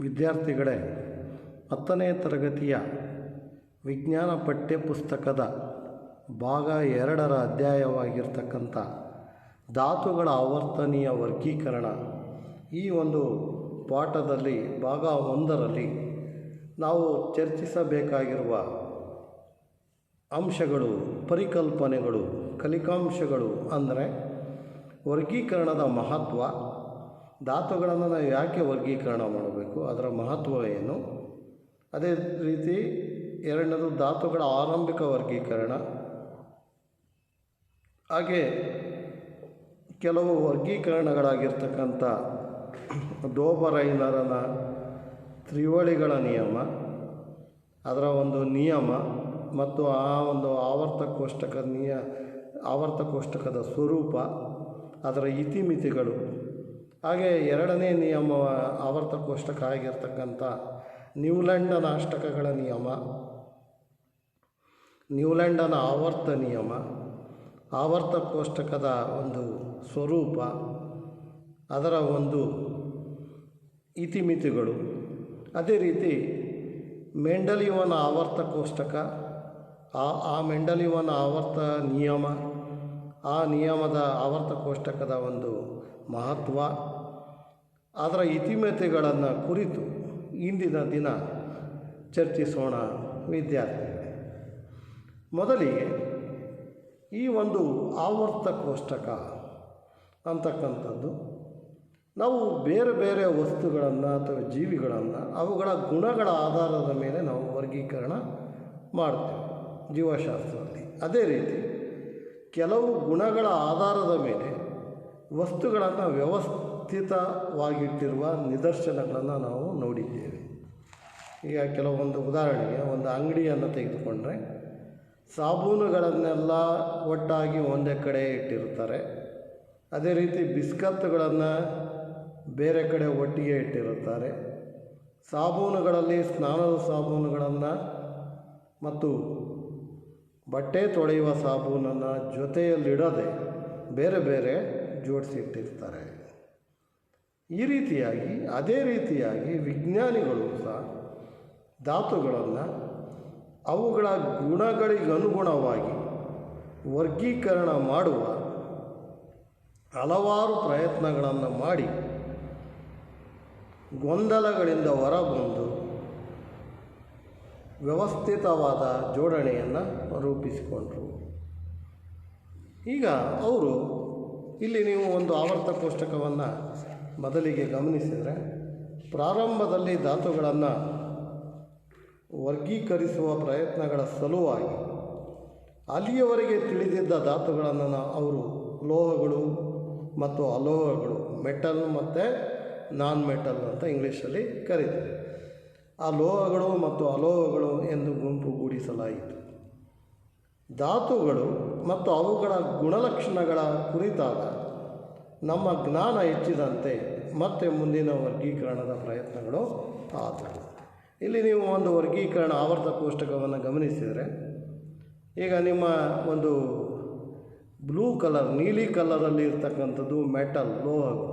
ವಿದ್ಯಾರ್ಥಿಗಳೇ, ಹತ್ತನೇ ತರಗತಿಯ ವಿಜ್ಞಾನ ಪಠ್ಯಪುಸ್ತಕದ ಭಾಗ ಎರಡರ ಅಧ್ಯಾಯವಾಗಿರ್ತಕ್ಕಂಥ ಧಾತುಗಳ ಆವರ್ತನೀಯ ವರ್ಗೀಕರಣ ಈ ಒಂದು ಪಾಠದಲ್ಲಿ, ಭಾಗ ಒಂದರಲ್ಲಿ ನಾವು ಚರ್ಚಿಸಬೇಕಾಗಿರುವ ಅಂಶಗಳು, ಪರಿಕಲ್ಪನೆಗಳು, ಕಲಿಕಾಂಶಗಳು ಅಂದರೆ ವರ್ಗೀಕರಣದ ಮಹತ್ವ ಧಾತುಗಳನ್ನು ನಾವು ಯಾಕೆ ವರ್ಗೀಕರಣ ಮಾಡಬೇಕು? ಅದರ ಮಹತ್ವ ಏನು? ಅದೇ ರೀತಿ ಎರಡನೇದು ಧಾತುಗಳ ಆರಂಭಿಕ ವರ್ಗೀಕರಣ. ಹಾಗೆ ಕೆಲವು ವರ್ಗೀಕರಣಗಳಾಗಿರ್ತಕ್ಕಂಥ ದೋಬರೈನರನ ತ್ರಿವಳಿಗಳ ನಿಯಮ, ಅದರ ಒಂದು ನಿಯಮ ಮತ್ತು ಆ ಒಂದು ಆವರ್ತ ಕೋಷ್ಟಕ ನಿಯ ಆವರ್ತ ಕೋಷ್ಟಕದ ಸ್ವರೂಪ, ಅದರ ಇತಿಮಿತಿಗಳು ಹಾಗೆ ಎರಡನೇ ನಿಯಮ ಆವರ್ತ ಕೋಷ್ಟಕ ಆಗಿರ್ತಕ್ಕಂಥ ನ್ಯೂಲ್ಯಾಂಡನ ಅಷ್ಟಕಗಳ ನಿಯಮ, ನ್ಯೂಲ್ಯಾಂಡನ ಆವರ್ತ ನಿಯಮ ಆವರ್ತ ಕೋಷ್ಟಕದ ಒಂದು ಸ್ವರೂಪ, ಅದರ ಒಂದು ಇತಿಮಿತಿಗಳು. ಅದೇ ರೀತಿ ಮೆಂಡಲಿಯವನ ಆವರ್ತ ಕೋಷ್ಟಕ ಆ ಆ ಮೆಂಡಲಿಯವನ ಆವರ್ತ ನಿಯಮ, ಆ ನಿಯಮದ ಆವರ್ತ ಕೋಷ್ಟಕದ ಒಂದು ಮಹತ್ವ ಅದರ ಇತಿಮತೆಗಳನ್ನು ಕುರಿತು ಇಂದಿನ ದಿನ ಚರ್ಚಿಸೋಣ ವಿದ್ಯಾರ್ಥಿಗಳೇ. ಮೊದಲಿಗೆ ಈ ಒಂದು ಆವರ್ತ ಕೋಷ್ಟಕ ಅಂತಕ್ಕಂಥದ್ದು, ನಾವು ಬೇರೆ ಬೇರೆ ವಸ್ತುಗಳನ್ನು ಅಥವಾ ಜೀವಿಗಳನ್ನು ಅವುಗಳ ಗುಣಗಳ ಆಧಾರದ ಮೇಲೆ ನಾವು ವರ್ಗೀಕರಣ ಮಾಡ್ತೇವೆ ಜೀವಶಾಸ್ತ್ರದಲ್ಲಿ. ಅದೇ ರೀತಿ ಕೆಲವು ಗುಣಗಳ ಆಧಾರದ ಮೇಲೆ ವಸ್ತುಗಳನ್ನು ವ್ಯವಸ್ಥಿತವಾಗಿಟ್ಟಿರುವ ನಿದರ್ಶನಗಳನ್ನು ನಾವು ನೋಡಿದ್ದೇವೆ. ಈಗ ಕೆಲವೊಂದು ಉದಾಹರಣೆಗೆ ಒಂದು ಅಂಗಡಿಯನ್ನು ತೆಗೆದುಕೊಂಡ್ರೆ ಸಾಬೂನುಗಳನ್ನೆಲ್ಲ ಒಟ್ಟಾಗಿ ಒಂದೇ ಕಡೆ ಇಟ್ಟಿರ್ತಾರೆ ಅದೇ ರೀತಿ ಬಿಸ್ಕತ್ತುಗಳನ್ನು ಬೇರೆ ಕಡೆ ಒಟ್ಟಿಗೆ ಇಟ್ಟಿರುತ್ತಾರೆ. ಸಾಬೂನುಗಳಲ್ಲಿ ಸ್ನಾನದ ಸಾಬೂನುಗಳನ್ನು ಮತ್ತು ಬಟ್ಟೆ ತೊಳೆಯುವ ಸಾಬೂನನ್ನು ಜೊತೆಯಲ್ಲಿಡದೆ ಬೇರೆ ಬೇರೆ ಜೋಡಿಸಿಟ್ಟಿರ್ತಾರೆ. ಈ ರೀತಿಯಾಗಿ, ಅದೇ ರೀತಿಯಾಗಿ ವಿಜ್ಞಾನಿಗಳು ಸಹ ಧಾತುಗಳನ್ನು ಅವುಗಳ ಗುಣಗಳಿಗನುಗುಣವಾಗಿ ವರ್ಗೀಕರಣ ಮಾಡುವ ಹಲವಾರು ಪ್ರಯತ್ನಗಳನ್ನು ಮಾಡಿ ಗೊಂದಲಗಳಿಂದ ಹೊರಬಂದು ವ್ಯವಸ್ಥಿತವಾದ ಜೋಡಣೆಯನ್ನು ರೂಪಿಸಿಕೊಂಡರು. ಈಗ ಅವರು, ಇಲ್ಲಿ ನೀವು ಒಂದು ಆವರ್ತ ಕೋಷ್ಟಕವನ್ನು ಮೊದಲಿಗೆ ಗಮನಿಸಿದರೆ ಪ್ರಾರಂಭದಲ್ಲಿ ಧಾತುಗಳನ್ನು ವರ್ಗೀಕರಿಸುವ ಪ್ರಯತ್ನಗಳ ಸಲುವಾಗಿ ಅಲ್ಲಿಯವರೆಗೆ ತಿಳಿದಿದ್ದ ಧಾತುಗಳನ್ನು ಅವರು ಲೋಹಗಳು ಮತ್ತು ಅಲೋಹಗಳು, ಮೆಟಲ್ ಮತ್ತು ನಾನ್ ಮೆಟಲ್ ಅಂತ ಇಂಗ್ಲೀಷಲ್ಲಿ ಕರೀತಾರೆ. ಆ ಲೋಹಗಳು ಮತ್ತು ಅಲೋಹಗಳು ಎಂದು ಗುಂಪುಗೂಡಿಸಲಾಯಿತು ಧಾತುಗಳು ಮತ್ತು ಅವುಗಳ ಗುಣಲಕ್ಷಣಗಳ ಕುರಿತಾದ ನಮ್ಮ ಜ್ಞಾನ ಹೆಚ್ಚಿದಂತೆ ಮತ್ತೆ ಮುಂದಿನ ವರ್ಗೀಕರಣದ ಪ್ರಯತ್ನಗಳು ಆದವು. ಇಲ್ಲಿ ನೀವು ಒಂದು ವರ್ಗೀಕರಣ ಆವರ್ತ ಕೋಷ್ಟಕವನ್ನು ಗಮನಿಸಿದರೆ, ಈಗ ನಿಮ್ಮ ಒಂದು ಬ್ಲೂ ಕಲರ್, ನೀಲಿ ಕಲರಲ್ಲಿ ಇರ್ತಕ್ಕಂಥದ್ದು ಮೆಟಲ್, ಲೋಹಗಳು.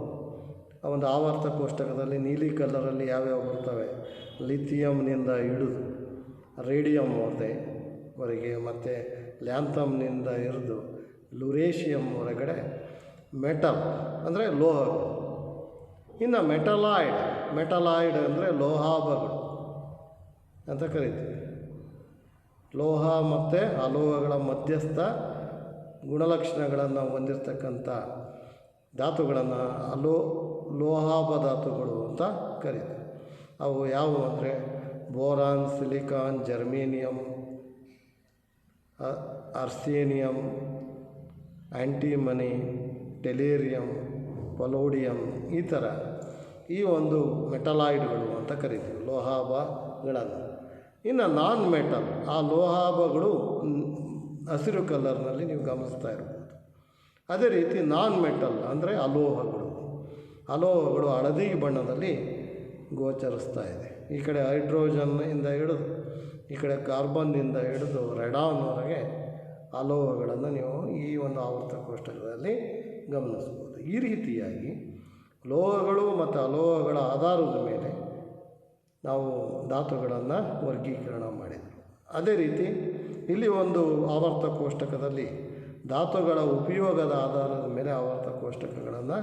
ಆ ಒಂದು ಆವರ್ತ ಕೋಷ್ಟಕದಲ್ಲಿ ನೀಲಿ ಕಲರಲ್ಲಿ ಯಾವ್ಯಾವ ಬರ್ತವೆ? ಲಿಥಿಯಂನಿಂದ ಹಿಡಿದು ಹೊರಗೆ ಮತ್ತು ಲ್ಯಾಂಥಮ್ನಿಂದ ಹಿಡಿದು ಲುರೇಷಿಯಂ ಹೊರಗಡೆ ಮೆಟಲ್ ಅಂದರೆ ಲೋಹಗಳು. ಇನ್ನು ಮೆಟಲಾಯ್ಡ್ ಮೆಟಲಾಯ್ಡ್ ಅಂದರೆ ಲೋಹಾಭಗಳು ಅಂತ ಕರಿತೀವಿ. ಲೋಹ ಮತ್ತು ಅಲೋಹಗಳ ಮಧ್ಯಸ್ಥ ಗುಣಲಕ್ಷಣಗಳನ್ನು ಹೊಂದಿರತಕ್ಕಂಥ ಧಾತುಗಳನ್ನು ಅಲೋ ಲೋಹಾಭ ಧಾತುಗಳು ಅಂತ ಕರೀತಾರೆ ಅವು ಯಾವುವು ಅಂದರೆ ಬೋರಾನ್, ಸಿಲಿಕಾನ್, ಜರ್ಮೇನಿಯಂ ಅರ್ಸೇನಿಯಂ ಆ್ಯಂಟಿಮನಿ ಟೆಲೇರಿಯಮ್ ಪಲೋಡಿಯಂ ಈ ಥರ ಈ ಒಂದು ಮೆಟಲಾಯ್ಡ್ಗಳು ಅಂತ ಕರಿತೀವಿ ಲೋಹಾಭಗಳನ್ನು ಇನ್ನು ನಾನ್ ಮೆಟಲ್, ಆ ಲೋಹಾಭಗಳು ಹಸಿರು ಕಲರ್ನಲ್ಲಿ ನೀವು ಗಮನಿಸ್ತಾ ಇರ್ಬೋದು. ಅದೇ ರೀತಿ ನಾನ್ ಮೆಟಲ್ ಅಂದರೆ ಅಲೋಹಗಳು. ಅಲೋಹಗಳು ಹಳದಿ ಬಣ್ಣದಲ್ಲಿ ಗೋಚರಿಸ್ತಾ ಇದೆ. ಈ ಕಡೆ ಹೈಡ್ರೋಜನ್ನಿಂದ ಹಿಡಿದು, ಈ ಕಡೆ ಕಾರ್ಬನ್ನಿಂದ ಹಿಡಿದು ರೆಡಾನ್ವರೆಗೆ ಅಲೋಹಗಳನ್ನು ನೀವು ಈ ಒಂದು ಆವರ್ತ ಕೋಷ್ಟಕದಲ್ಲಿ ಗಮನಿಸ್ಬೋದು ಈ ರೀತಿಯಾಗಿ ಲೋಹಗಳು ಮತ್ತು ಅಲೋಹಗಳ ಆಧಾರದ ಮೇಲೆ ನಾವು ಧಾತುಗಳನ್ನು ವರ್ಗೀಕರಣ ಮಾಡಿದರು ಅದೇ ರೀತಿ ಇಲ್ಲಿ ಒಂದು ಆವರ್ತ ಕೋಷ್ಟಕದಲ್ಲಿ ಧಾತುಗಳ ಉಪಯೋಗದ ಆಧಾರದ ಮೇಲೆ ಆವರ್ತ ಕೋಷ್ಟಕಗಳನ್ನು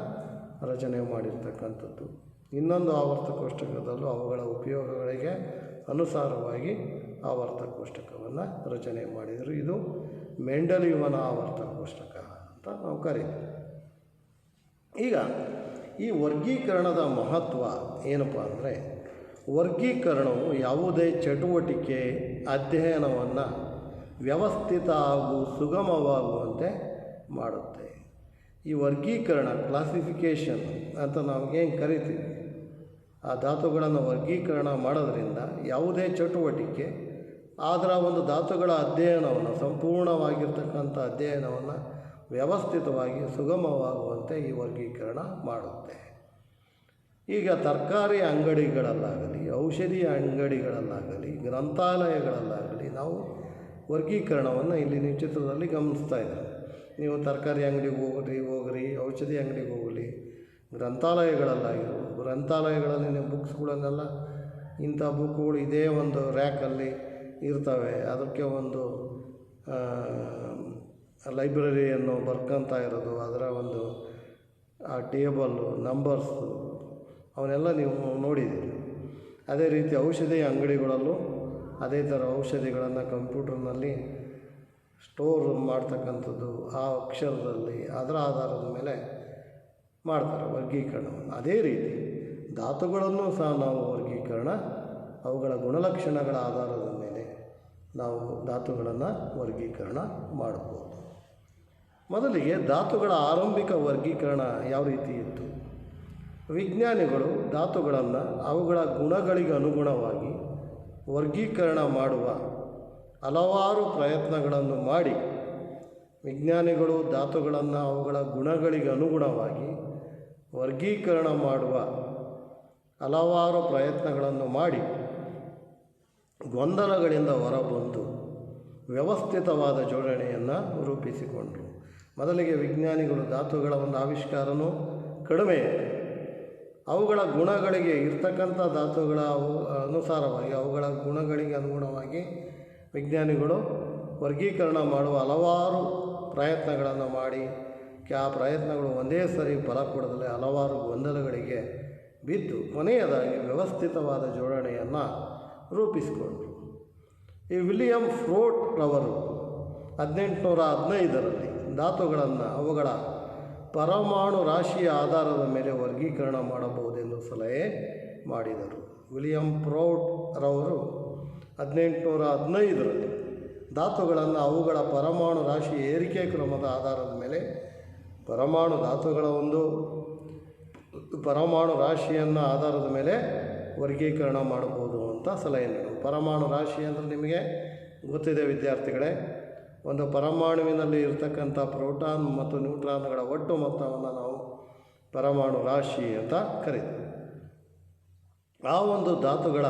ರಚನೆ ಮಾಡಿರ್ತಕ್ಕಂಥದ್ದು. ಇನ್ನೊಂದು ಆವರ್ತ ಕೋಷ್ಟಕದಲ್ಲೂ ಅವುಗಳ ಉಪಯೋಗಗಳಿಗೆ ಅನುಸಾರವಾಗಿ ಆವರ್ತ ಕೋಷ್ಟಕವನ್ನು ರಚನೆ ಮಾಡಿದರು. ಇದು ಮೆಂಡಲಿಯುವನ ಆವರ್ತ ಕೋಷ್ಟಕ ಅಂತ ನಾವು ಕರೀತೀವಿ. ಈಗ ಈ ವರ್ಗೀಕರಣದ ಮಹತ್ವ ಏನಪ್ಪ ಅಂದರೆ ವರ್ಗೀಕರಣವು ಯಾವುದೇ ಚಟುವಟಿಕೆ, ಅಧ್ಯಯನವನ್ನು ವ್ಯವಸ್ಥಿತ ಹಾಗೂ ಸುಗಮವಾಗುವಂತೆ ಮಾಡುತ್ತೆ. ಈ ವರ್ಗೀಕರಣ ಕ್ಲಾಸಿಫಿಕೇಷನ್ ಅಂತ ನಾವು ಏನು ಕರಿತೀವಿ? ಆ ಧಾತುಗಳನ್ನು ವರ್ಗೀಕರಣ ಮಾಡೋದರಿಂದ ಯಾವುದೇ ಚಟುವಟಿಕೆ ಅದರ ಒಂದು ಧಾತುಗಳ ಅಧ್ಯಯನವನ್ನು, ಸಂಪೂರ್ಣವಾಗಿರ್ತಕ್ಕಂಥ ಅಧ್ಯಯನವನ್ನು ವ್ಯವಸ್ಥಿತವಾಗಿ ಸುಗಮವಾಗುವಂತೆ ಈ ವರ್ಗೀಕರಣ ಮಾಡುತ್ತೆ. ಈಗ ತರಕಾರಿ ಅಂಗಡಿಗಳಲ್ಲಾಗಲಿ ಔಷಧಿ ಅಂಗಡಿಗಳಲ್ಲಾಗಲಿ, ಗ್ರಂಥಾಲಯಗಳಲ್ಲಾಗಲಿ ನಾವು ವರ್ಗೀಕರಣವನ್ನು ಇಲ್ಲಿ ನೀವು ಚಿತ್ರದಲ್ಲಿ ಗಮನಿಸ್ತಾ ಇದ್ದೀವಿ ನೀವು ತರಕಾರಿ ಅಂಗಡಿಗೆ ಹೋಗ್ರಿ ಹೋಗ್ರಿ, ಔಷಧಿ ಅಂಗಡಿಗೆ ಹೋಗಲಿ ಗ್ರಂಥಾಲಯಗಳಲ್ಲಾಗಿರ್ಬೋದು. ಗ್ರಂಥಾಲಯಗಳಲ್ಲಿ ನೀವು ಬುಕ್ಸ್ಗಳನ್ನೆಲ್ಲ, ಇಂಥ ಬುಕ್ಗಳು ಇದೇ ಒಂದು ರ್ಯಾಕಲ್ಲಿ ಇರ್ತವೆ. ಅದಕ್ಕೆ ಒಂದು ಲೈಬ್ರರಿಯನ್ನು ಬರ್ಕೊತಾ ಇರೋದು, ಅದರ ಒಂದು, ಆ ಟೇಬಲ್ಲು, ನಂಬರ್ಸು, ಅವನ್ನೆಲ್ಲ ನೀವು ನೋಡಿದ್ದೀರಿ. ಅದೇ ರೀತಿ ಔಷಧಿ ಅಂಗಡಿಗಳಲ್ಲೂ ಅದೇ ಥರ ಔಷಧಿಗಳನ್ನು ಕಂಪ್ಯೂಟರ್ನಲ್ಲಿ ಸ್ಟೋರ್ ಮಾಡ್ತಕ್ಕಂಥದ್ದು ಆ ಅಕ್ಷರದಲ್ಲಿ, ಅದರ ಆಧಾರದ ಮೇಲೆ ಮಾಡ್ತಾರೆ ವರ್ಗೀಕರಣವನ್ನು. ಅದೇ ರೀತಿ ಧಾತುಗಳನ್ನು ಸಹ ನಾವು ವರ್ಗೀಕರಣ, ಅವುಗಳ ಗುಣಲಕ್ಷಣಗಳ ಆಧಾರದ ಮೇಲೆ ನಾವು ಧಾತುಗಳನ್ನು ವರ್ಗೀಕರಣ ಮಾಡ್ಬೋದು. ಮೊದಲಿಗೆ ಧಾತುಗಳ ಆರಂಭಿಕ ವರ್ಗೀಕರಣ ಯಾವ ರೀತಿ ಇತ್ತು? ವಿಜ್ಞಾನಿಗಳು ಧಾತುಗಳನ್ನು ಅವುಗಳ ಗುಣಗಳಿಗೆ ಅನುಗುಣವಾಗಿ ವರ್ಗೀಕರಣ ಮಾಡುವ ಹಲವಾರು ಪ್ರಯತ್ನಗಳನ್ನು ಮಾಡಿ ವಿಜ್ಞಾನಿಗಳು ಧಾತುಗಳನ್ನು ಅವುಗಳ ಗುಣಗಳಿಗೆ ಅನುಗುಣವಾಗಿ ವರ್ಗೀಕರಣ ಮಾಡುವ ಹಲವಾರು ಪ್ರಯತ್ನಗಳನ್ನು ಮಾಡಿ ಗೊಂದಲಗಳಿಂದ ಹೊರಬಂದು ವ್ಯವಸ್ಥಿತವಾದ ಜೋಡಣೆಯನ್ನು ರೂಪಿಸಿಕೊಂಡರು. ಮೊದಲಿಗೆ ವಿಜ್ಞಾನಿಗಳು ಧಾತುಗಳ ಒಂದು ಆವಿಷ್ಕಾರನೂ ಕಡಿಮೆ ಅವುಗಳ ಗುಣಗಳಿಗೆ ಇರ್ತಕ್ಕಂಥ ಧಾತುಗಳ ಅನುಸಾರವಾಗಿ ಅವುಗಳ ಗುಣಗಳಿಗೆ ಅನುಗುಣವಾಗಿ ವಿಜ್ಞಾನಿಗಳು ವರ್ಗೀಕರಣ ಮಾಡುವ ಹಲವಾರು ಪ್ರಯತ್ನಗಳನ್ನು ಮಾಡಿ ಆ ಪ್ರಯತ್ನಗಳು ಒಂದೇ ಸರಿ ಫಲ ಕೊಡದಲ್ಲೇ ಹಲವಾರು ಗೊಂದಲಗಳಿಗೆ ಬಿದ್ದು ಕೊನೆಯದಾಗಿ ವ್ಯವಸ್ಥಿತವಾದ ಜೋಡಣೆಯನ್ನು ರೂಪಿಸಿಕೊಂಡರು. ಈ ವಿಲಿಯಂ ಫ್ರೋಟ್ ರವರು ಹದಿನೆಂಟುನೂರ ಹದಿನೈದರಲ್ಲಿ ಧಾತುಗಳನ್ನು, ಅವುಗಳ ಪರಮಾಣು ರಾಶಿಯ ಆಧಾರದ ಮೇಲೆ ವರ್ಗೀಕರಣ ಮಾಡಬಹುದೆಂದು ಸಲಹೆ ಮಾಡಿದರು. ವಿಲಿಯಂ ಪ್ರೌಡ್ ರವರು ಹದಿನೆಂಟುನೂರ ಹದಿನೈದರಲ್ಲಿ ಧಾತುಗಳನ್ನು ಅವುಗಳ ಪರಮಾಣು ರಾಶಿ ಏರಿಕೆ ಕ್ರಮದ ಆಧಾರದ ಮೇಲೆ ಪರಮಾಣು ಧಾತುಗಳ ಒಂದು ಪರಮಾಣು ರಾಶಿಯನ್ನು ಆಧಾರದ ಮೇಲೆ ವರ್ಗೀಕರಣ ಮಾಡಬಹುದು ಅಂತ ಸಲಹೆ ನೀಡಿದರು. ಪರಮಾಣು ರಾಶಿ ಅಂದರೆ ನಿಮಗೆ ಗೊತ್ತಿದೆ ವಿದ್ಯಾರ್ಥಿಗಳೇ ಒಂದು ಪರಮಾಣುವಿನಲ್ಲಿ ಇರತಕ್ಕಂಥ ಪ್ರೋಟಾನ್ ಮತ್ತು ನ್ಯೂಟ್ರಾನ್ಗಳ ಒಟ್ಟು ಮೊತ್ತವನ್ನು ನಾವು ಪರಮಾಣು ರಾಶಿ ಅಂತ ಕರೀತೀವಿ. ಆ ಒಂದು ಧಾತುಗಳ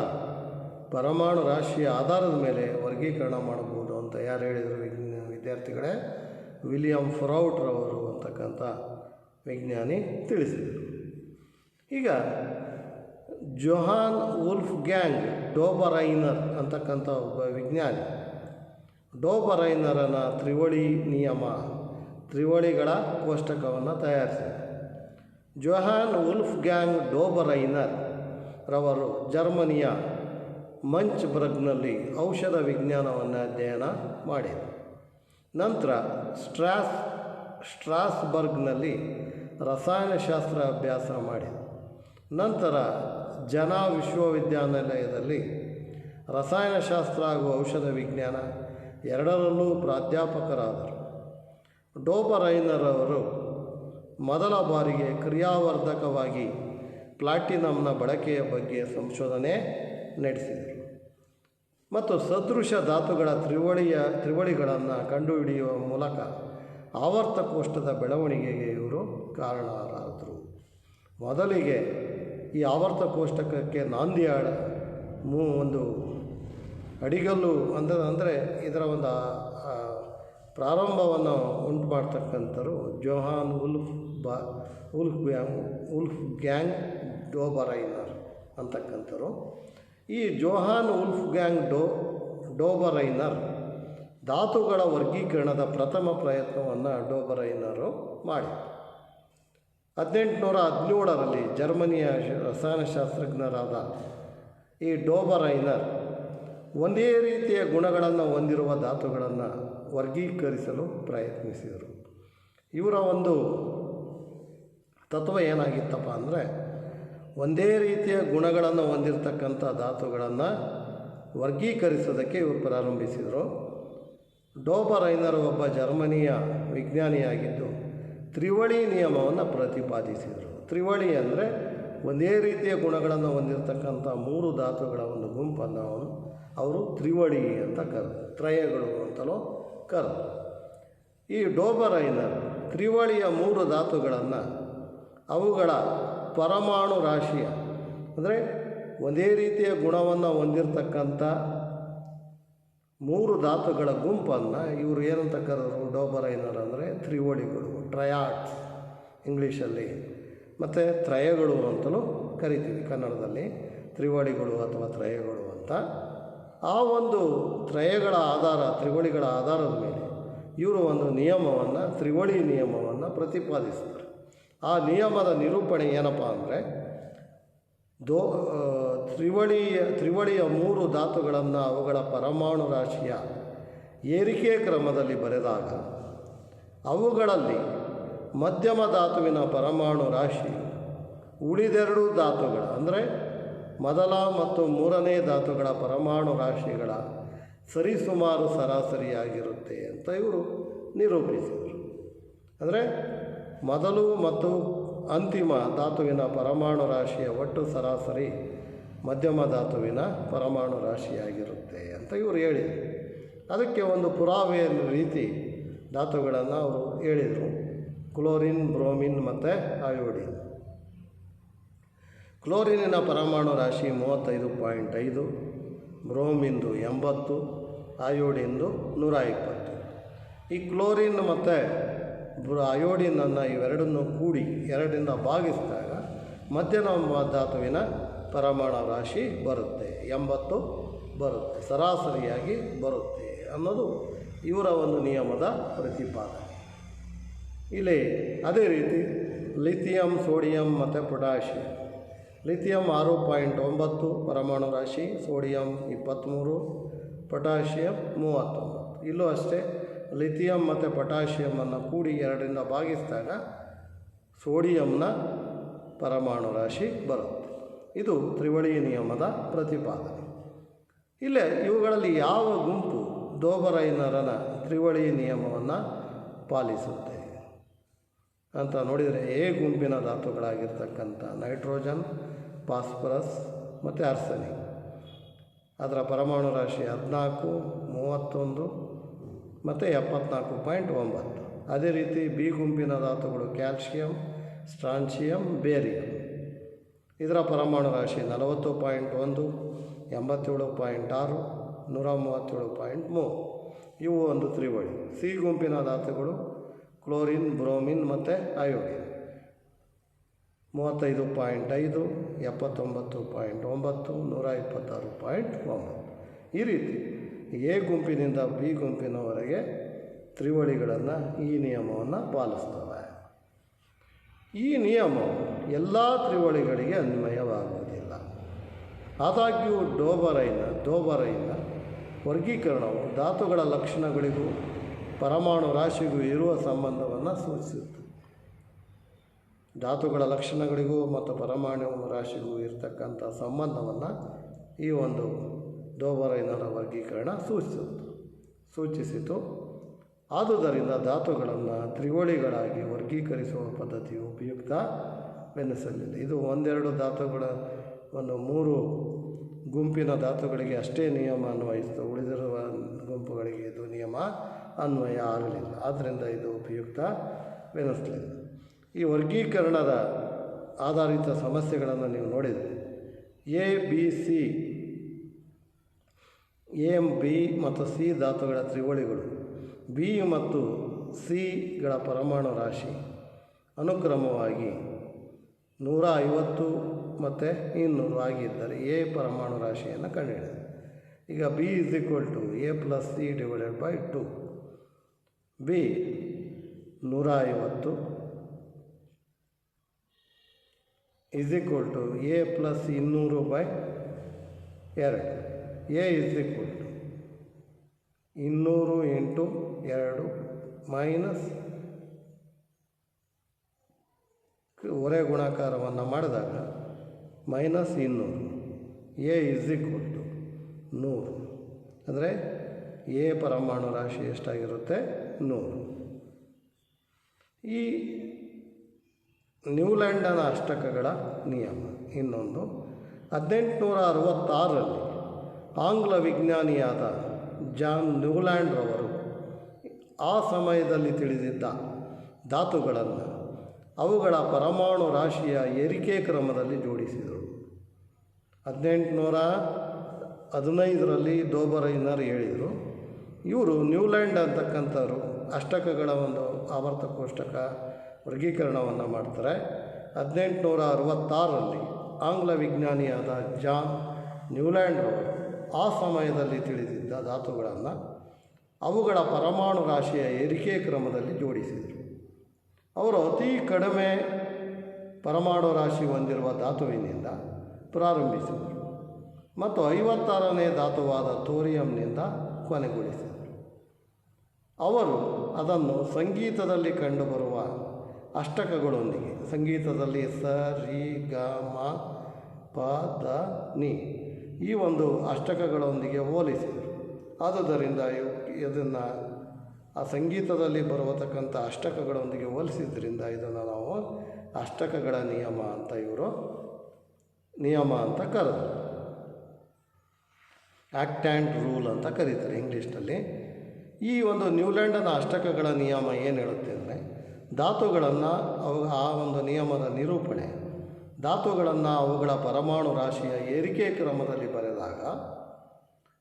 ಪರಮಾಣು ರಾಶಿಯ ಆಧಾರದ ಮೇಲೆ ವರ್ಗೀಕರಣ ಮಾಡಬಹುದು ಅಂತ ಯಾರು ಹೇಳಿದರು ವಿದ್ಯಾರ್ಥಿಗಳೇ? ವಿಲಿಯಂ ಫ್ರೌಟ್ರವರು ಅಂತಕ್ಕಂಥ ವಿಜ್ಞಾನಿ ತಿಳಿಸಿದರು. ಈಗ ಜೊಹಾನ್ ಉಲ್ಫ್ ಗ್ಯಾಂಗ್ ಡೋಬರೈನರ್ ಅಂತಕ್ಕಂಥ ಒಬ್ಬ ವಿಜ್ಞಾನಿ ಡೋಬರೈನರನ ತ್ರಿವಳಿ ನಿಯಮ, ತ್ರಿವಳಿಗಳ ಕೋಷ್ಟಕವನ್ನು ತಯಾರಿಸಿದೆ. ಜೊಹಾನ್ ಉಲ್ಫ್ ಗ್ಯಾಂಗ್ ಡೋಬರೈನರ್ ರವರು ಜರ್ಮನಿಯ ಮಂಚ್ ಬ್ರಗ್ನಲ್ಲಿ ಔಷಧ ವಿಜ್ಞಾನವನ್ನು ಅಧ್ಯಯನ ಮಾಡಿದರು. ನಂತರ ಸ್ಟ್ರಾಸ್, ಸ್ಟ್ರಾಸ್ಬರ್ಗ್ನಲ್ಲಿ ರಸಾಯನಶಾಸ್ತ್ರ ಅಭ್ಯಾಸ ಮಾಡಿದರು. ನಂತರ ಜನ ವಿಶ್ವವಿದ್ಯಾನಿಲಯದಲ್ಲಿ ರಸಾಯನಶಾಸ್ತ್ರ ಹಾಗೂ ಔಷಧ ವಿಜ್ಞಾನ ಎರಡರಲ್ಲೂ ಪ್ರಾಧ್ಯಾಪಕರಾದರು. ಡೋಬರೈನರ್ ಅವರು ಮೊದಲ ಬಾರಿಗೆ ಕ್ರಿಯಾವರ್ಧಕವಾಗಿ ಪ್ಲಾಟಿನಮ್ನ ಬಳಕೆಯ ಬಗ್ಗೆ ಸಂಶೋಧನೆ ನಡೆಸಿದರು. ಮತ್ತು ಸದೃಶ ಧಾತುಗಳ ತ್ರಿವಳಿಯ ತ್ರಿವಳಿಗಳನ್ನು ಕಂಡುಹಿಡಿಯುವ ಮೂಲಕ ಆವರ್ತ ಕೋಷ್ಟದ ಬೆಳವಣಿಗೆಗೆ ಇವರು ಕಾರಣರಾದರು. ಮೊದಲಿಗೆ ಈ ಆವರ್ತ ಕೋಷ್ಟಕಕ್ಕೆ ನಾಂದಿಯಾಡ ಮೂ ಒಂದು ಅಡಿಗಲ್ಲು ಅಂದರೆ ಅಂದರೆ ಇದರ ಒಂದು ಪ್ರಾರಂಭವನ್ನು ಉಂಟು ಮಾಡ್ತಕ್ಕಂಥರು ಜೋಹಾನ್ ಉಲ್ಫ್ ಬಾ, Wolfgang Wolfgang Dobereiner ಅಂತಕ್ಕಂಥರು. ಈ ಜೋಹಾನ್ ಉಲ್ಫ್ ಗ್ಯಾಂಗ್ ಡೋ, ಡೋಬರೈನರ್ ಧಾತುಗಳ ವರ್ಗೀಕರಣದ ಪ್ರಥಮ ಪ್ರಯತ್ನವನ್ನು ಡೋಬರೈನರು ಮಾಡಿ ಹದಿನೆಂಟುನೂರ ಹದಿನೇಳರಲ್ಲಿ ಜರ್ಮನಿಯ ರಸಾಯನಶಾಸ್ತ್ರಜ್ಞರಾದ ಈ ಡೋಬರೈನರ್ ಒಂದೇ ರೀತಿಯ ಗುಣಗಳನ್ನು ಹೊಂದಿರುವ ಧಾತುಗಳನ್ನು ವರ್ಗೀಕರಿಸಲು ಪ್ರಯತ್ನಿಸಿದರು. ಇವರ ಒಂದು ತತ್ವ ಏನಾಗಿತ್ತಪ್ಪ ಅಂದರೆ ಒಂದೇ ರೀತಿಯ ಗುಣಗಳನ್ನು ಹೊಂದಿರತಕ್ಕಂಥ ಧಾತುಗಳನ್ನು ವರ್ಗೀಕರಿಸೋದಕ್ಕೆ ಇವರು ಪ್ರಾರಂಭಿಸಿದರು. ಡೋಬರೈನರ್ ಒಬ್ಬ ಜರ್ಮನಿಯ ವಿಜ್ಞಾನಿಯಾಗಿದ್ದು ತ್ರಿವಳಿ ನಿಯಮವನ್ನು ಪ್ರತಿಪಾದಿಸಿದರು. ತ್ರಿವಳಿ ಅಂದರೆ ಒಂದೇ ರೀತಿಯ ಗುಣಗಳನ್ನು ಹೊಂದಿರತಕ್ಕಂಥ ಮೂರು ಧಾತುಗಳ ಒಂದು ಗುಂಪನ್ನು ಅವನು, ಅವರು ತ್ರಿವಳಿ ಅಂತ ಕರೆದು ತ್ರಯಗಳು ಅಂತಲೂ ಕರೆದು ಈ ಡೋಬರೈನರ್ ತ್ರಿವಳಿಯ ಮೂರು ಧಾತುಗಳನ್ನು ಅವುಗಳ ಪರಮಾಣು ರಾಶಿಯ, ಅಂದರೆ ಒಂದೇ ರೀತಿಯ ಗುಣವನ್ನು ಹೊಂದಿರತಕ್ಕಂಥ ಮೂರು ಧಾತುಗಳ ಗುಂಪನ್ನು ಇವರು ಏನಂತ ಕರೆದರು? ಡೋಬರೈನರ್ ಅಂದರೆ ತ್ರಿವಳಿಗಳು ಟ್ರಯಾಟ್ಸ್ ಇಂಗ್ಲೀಷಲ್ಲಿ. ಮತ್ತು ತ್ರಯಗಳು ಅಂತಲೂ ಕರಿತೀವಿ ಕನ್ನಡದಲ್ಲಿ. ತ್ರಿವಳಿಗಳು ಅಥವಾ ತ್ರಯಗಳು ಅಂತ. ಆ ಒಂದು ತ್ರಯಗಳ ಆಧಾರ, ತ್ರಿವಳಿಗಳ ಆಧಾರದ ಮೇಲೆ ಇವರು ಒಂದು ನಿಯಮವನ್ನು, ತ್ರಿವಳಿ ನಿಯಮವನ್ನು ಪ್ರತಿಪಾದಿಸ್ತಾರೆ. ಆ ನಿಯಮದ ನಿರೂಪಣೆ ಏನಪ್ಪ ಅಂದರೆ, ದೋ ತ್ರಿವಳಿಯ ತ್ರಿವಳಿಯ ಮೂರು ಧಾತುಗಳನ್ನು ಅವುಗಳ ಪರಮಾಣು ರಾಶಿಯ ಏರಿಕೆ ಕ್ರಮದಲ್ಲಿ ಬರೆದಾಗ, ಅವುಗಳಲ್ಲಿ ಮಧ್ಯಮ ಧಾತುವಿನ ಪರಮಾಣು ರಾಶಿ ಉಳಿದೆರಡು ಧಾತುಗಳ, ಅಂದರೆ ಮೊದಲ ಮತ್ತು ಮೂರನೇ ಧಾತುಗಳ ಪರಮಾಣು ರಾಶಿಗಳ ಸರಿಸುಮಾರು ಸರಾಸರಿಯಾಗಿರುತ್ತೆ ಅಂತ ಇವರು ನಿರೂಪಿಸಿದರು. ಅಂದರೆ ಮೊದಲು ಮತ್ತು ಅಂತಿಮ ಧಾತುವಿನ ಪರಮಾಣು ರಾಶಿಯ ಒಟ್ಟು ಸರಾಸರಿ ಮಧ್ಯಮ ಧಾತುವಿನ ಪರಮಾಣು ರಾಶಿಯಾಗಿರುತ್ತೆ ಅಂತ ಇವರು ಹೇಳಿದರು. ಅದಕ್ಕೆ ಒಂದು ಪುರಾವೆಯ ರೀತಿ ಧಾತುಗಳನ್ನು ಅವರು ಹೇಳಿದರು. ಕ್ಲೋರಿನ್, ಬ್ರೋಮಿನ್ ಮತ್ತು ಅಯೋಡಿನ್ ಕ್ಲೋರಿನಿನ ಪರಮಾಣು ರಾಶಿ ಮೂವತ್ತೈದು ಪಾಯಿಂಟ್ ಐದು ಬ್ರೋಮಿಂದು ಎಂಬತ್ತು ಅಯೋಡಿನ್ದು ನೂರ ಇಪ್ಪತ್ತು. ಈ ಕ್ಲೋರಿನ್ ಮತ್ತು ಬ್ರ ಅಯೋಡಿನನ್ನು ಇವೆರಡನ್ನು ಕೂಡಿ ಎರಡರಿಂದ ಭಾಗಿಸಿದಾಗ ಮಧ್ಯಮ ಧಾತುವಿನ ಪರಮಾಣು ರಾಶಿ ಬರುತ್ತೆ. ಎಂಬತ್ತು ಬರುತ್ತೆ, ಸರಾಸರಿಯಾಗಿ ಬರುತ್ತೆ ಅನ್ನೋದು ಇವರ ಒಂದು ನಿಯಮದ ಪ್ರತಿಪಾದನೆ. ಇಲ್ಲಿ ಅದೇ ರೀತಿ ಲಿಥಿಯಂ, ಸೋಡಿಯಂ ಮತ್ತು ಪೊಟ್ಯಾಷಿಯಂ. ಲಿಥಿಯಂ ಆರು ಪಾಯಿಂಟ್ ಒಂಬತ್ತು ಪರಮಾಣು ರಾಶಿ, ಸೋಡಿಯಂ ಇಪ್ಪತ್ತ್ಮೂರು, ಪೊಟ್ಯಾಷಿಯಂ ಮೂವತ್ತೊಂಬತ್ತು. ಇಲ್ಲೂ ಅಷ್ಟೇ ಲಿಥಿಯಂ ಮತ್ತು ಪೊಟ್ಯಾಷಿಯಮನ್ನು ಕೂಡಿ ಎರಡರಿಂದ ಭಾಗಿಸಿದಾಗ ಸೋಡಿಯಂನ ಪರಮಾಣು ರಾಶಿ ಬರುತ್ತೆ. ಇದು ತ್ರಿವಳಿ ನಿಯಮದ ಪ್ರತಿಪಾದನೆ. ಇಲ್ಲೇ ಇವುಗಳಲ್ಲಿ ಯಾವ ಗುಂಪು ದೋಬರೈನರನ ತ್ರಿವಳಿ ನಿಯಮವನ್ನು ಪಾಲಿಸುತ್ತೆ? ಅಂತ ನೋಡಿದರೆ ಎ ಗುಂಪಿನ ಧಾತುಗಳಾಗಿರ್ತಕ್ಕಂಥ ನೈಟ್ರೋಜನ್, ಫಾಸ್ಫರಸ್ ಮತ್ತು ಆರ್ಸನಿಕ್. ಅದರ ಪರಮಾಣು ರಾಶಿ ಹದಿನಾಲ್ಕು, ಮೂವತ್ತೊಂದು ಮತ್ತು ಎಪ್ಪತ್ನಾಲ್ಕು ಪಾಯಿಂಟ್ ಒಂಬತ್ತು. ಅದೇ ರೀತಿ ಬಿ ಗುಂಪಿನ ಧಾತುಗಳು ಕ್ಯಾಲ್ಶಿಯಂ ಸ್ಟ್ರಾನ್ಶಿಯಂ ಬೇರಿಯಂ. ಇದರ ಪರಮಾಣು ರಾಶಿ ನಲವತ್ತು ಪಾಯಿಂಟ್ ಒಂದು, ಎಂಬತ್ತೇಳು ಪಾಯಿಂಟ್ ಆರು, ನೂರ ಮೂವತ್ತೇಳು ಪಾಯಿಂಟ್ ಮೂರು. ಇವು ಒಂದು ತ್ರಿವಳಿ. ಸಿ ಗುಂಪಿನ ಧಾತುಗಳು ಕ್ಲೋರಿನ್, ಬ್ರೋಮಿನ್ ಮತ್ತು ಅಯೋಡಿನ್. ಮೂವತ್ತೈದು ಪಾಯಿಂಟ್ ಐದು, ಎಪ್ಪತ್ತೊಂಬತ್ತು ಪಾಯಿಂಟ್ ಒಂಬತ್ತು ನೂರ ಇಪ್ಪತ್ತಾರು ಪಾಯಿಂಟ್ ಒಂಬತ್ತು. ಈ ರೀತಿ ಎ ಗುಂಪಿನಿಂದ ಬಿ ಗುಂಪಿನವರೆಗೆ ತ್ರಿವಳಿಗಳನ್ನು ಈ ನಿಯಮವನ್ನು ಪಾಲಿಸ್ತವೆ. ಈ ನಿಯಮವು ಎಲ್ಲ ತ್ರಿವಳಿಗಳಿಗೆ ಅನ್ವಯವಾಗುವುದಿಲ್ಲ. ಆದಾಗ್ಯೂ ಡೋಬರೈನ ಡೋಬರೈನ ವರ್ಗೀಕರಣವು ಧಾತುಗಳ ಲಕ್ಷಣಗಳಿಗೂ ಪರಮಾಣು ರಾಶಿಗೂ ಇರುವ ಸಂಬಂಧವನ್ನು ಸೂಚಿಸುತ್ತದೆ ಧಾತುಗಳ ಲಕ್ಷಣಗಳಿಗೂ ಮತ್ತು ಪರಮಾಣು ರಾಶಿಗೂ ಇರತಕ್ಕಂಥ ಸಂಬಂಧವನ್ನು ಈ ಒಂದು ಡೋಬರೈನರ ವರ್ಗೀಕರಣ ಸೂಚಿಸಿತು ಸೂಚಿಸಿತು. ಆದುದರಿಂದ ಧಾತುಗಳನ್ನು ತ್ರಿವಳಿಗಳಾಗಿ ವರ್ಗೀಕರಿಸುವ ಪದ್ಧತಿಯು ಉಪಯುಕ್ತವೆನಿಸಲಿಲ್ಲ. ಇದು ಒಂದೆರಡು ಧಾತುಗಳ, ಒಂದು ಮೂರು ಗುಂಪಿನ ಧಾತುಗಳಿಗೆ ಅಷ್ಟೇ ನಿಯಮ ಅನ್ವಯಿಸಿತು ಉಳಿದಿರುವ ಗುಂಪುಗಳಿಗೆ ಇದು ನಿಯಮ ಅನ್ವಯ ಆಗಲಿಲ್ಲ. ಆದ್ದರಿಂದ ಇದು ಉಪಯುಕ್ತವೆನಿಸಲಿಲ್ಲ ಈ ವರ್ಗೀಕರಣದ ಆಧಾರಿತ ಸಮಸ್ಯೆಗಳನ್ನು ನೀವು ನೋಡಿದರೆ A B C A B ಮತ್ತು ಸಿ ಧಾತುಗಳ ತ್ರಿವಳಿಗಳು ಬಿ ಮತ್ತು ಸಿಗಳ ಪರಮಾಣು ರಾಶಿ ಅನುಕ್ರಮವಾಗಿ ನೂರ ಐವತ್ತು ಮತ್ತು ಇನ್ನೂರು ಆಗಿದ್ದರೆ ಎ ಪರಮಾಣು ರಾಶಿಯನ್ನು ಕಂಡುಹಿಡಿದೆ ಈಗ B is equal to A plus C divided by two B ನೂರ ಐವತ್ತು. Is equal to A plus ಇನ್ನೂರು ಬೈ ಎರಡು. ಎ ಇಸ್ ಈಕ್ವಲ್ ಟು ಇನ್ನೂರು ಇಂಟು ಎರಡು ಮೈನಸ್ ಒರೆ ಗುಣಾಕಾರವನ್ನು ಮಾಡಿದಾಗ ಮೈನಸ್ ಇನ್ನೂರು. ಎ ಇಸ್ ಈಕ್ವಲ್ ಟು ನೂರು. ಅಂದರೆ ಎ ಪರಮಾಣು ರಾಶಿ ಎಷ್ಟಾಗಿರುತ್ತೆ? ನೂರು ಈ ನ್ಯೂಲ್ಯಾಂಡನ ಅಷ್ಟಕಗಳ ನಿಯಮ. ಇನ್ನೊಂದು ಹದಿನೆಂಟುನೂರ ಅರವತ್ತಾರರಲ್ಲಿ ಆಂಗ್ಲ ವಿಜ್ಞಾನಿಯಾದ ಜಾನ್ ನ್ಯೂಲ್ಯಾಂಡ್ರವರು ಆ ಸಮಯದಲ್ಲಿ ತಿಳಿದಿದ್ದ ಧಾತುಗಳನ್ನು ಅವುಗಳ ಪರಮಾಣು ರಾಶಿಯ ಏರಿಕೆ ಕ್ರಮದಲ್ಲಿ ಜೋಡಿಸಿದರು. ಹದಿನೆಂಟುನೂರ ಹದಿನೈದರಲ್ಲಿ ದೋಬರೈನರ್ ಹೇಳಿದರು. ಇವರು ನ್ಯೂಲ್ಯಾಂಡ್ ಅಂತಕ್ಕಂಥವ್ರು, ಅಷ್ಟಕಗಳ ಒಂದು ಆವರ್ತ ಕೋಷ್ಟಕ ವರ್ಗೀಕರಣವನ್ನು ಮಾಡ್ತಾರೆ. ಹದಿನೆಂಟುನೂರ ಅರವತ್ತಾರರಲ್ಲಿ ಆಂಗ್ಲ ವಿಜ್ಞಾನಿಯಾದ ಜಾನ್ ನ್ಯೂಲ್ಯಾಂಡ್ ಆ ಸಮಯದಲ್ಲಿ ತಿಳಿದಿದ್ದ ಧಾತುಗಳನ್ನು ಅವುಗಳ ಪರಮಾಣು ರಾಶಿಯ ಏರಿಕೆ ಕ್ರಮದಲ್ಲಿ ಜೋಡಿಸಿದರು. ಅವರು ಅತಿ ಕಡಿಮೆ ಪರಮಾಣು ರಾಶಿ ಹೊಂದಿರುವ ಧಾತುವಿನಿಂದ ಪ್ರಾರಂಭಿಸಿದರು. ಮತ್ತು ಐವತ್ತಾರನೇ ಧಾತುವಾದ ಥೋರಿಯಂನಿಂದ ಕೊನೆಗೊಳಿಸಿದರು ಅವರು ಅದನ್ನು ಸಂಗೀತದಲ್ಲಿ ಕಂಡುಬರುವ ಅಷ್ಟಕಗಳೊಂದಿಗೆ, ಸಂಗೀತದಲ್ಲಿ ಸ, ರಿ, ಗ, ಮ, ಪ, ದ, ನಿ ಈ ಒಂದು ಅಷ್ಟಕಗಳೊಂದಿಗೆ ಹೋಲಿಸಿದರು. ಆದುದರಿಂದ ಇದನ್ನು ಆ ಸಂಗೀತದಲ್ಲಿ ಬರುವತಕ್ಕಂಥ ಅಷ್ಟಕಗಳೊಂದಿಗೆ ಹೋಲಿಸಿದ್ರಿಂದ ಇದನ್ನು ನಾವು ಅಷ್ಟಕಗಳ ನಿಯಮ ಅಂತ ಇವರು, ನಿಯಮ ಅಂತ ಕರೆದರು. ಆ್ಯಕ್ಟ್ ಆ್ಯಂಡ್ ರೂಲ್ ಅಂತ ಕರೀತಾರೆ ಇಂಗ್ಲೀಷ್ನಲ್ಲಿ. ಈ ಒಂದು ನ್ಯೂಲ್ಯಾಂಡನ ಅಷ್ಟಕಗಳ ನಿಯಮ ಏನು ಹೇಳುತ್ತೆ ಅಂದರೆ, ಧಾತುಗಳನ್ನು ಅವು ಆ ಒಂದು ನಿಯಮದ ನಿರೂಪಣೆ, ಧಾತುಗಳನ್ನು ಅವುಗಳ ಪರಮಾಣು ರಾಶಿಯ ಏರಿಕೆ ಕ್ರಮದಲ್ಲಿ ಬರೆದಾಗ,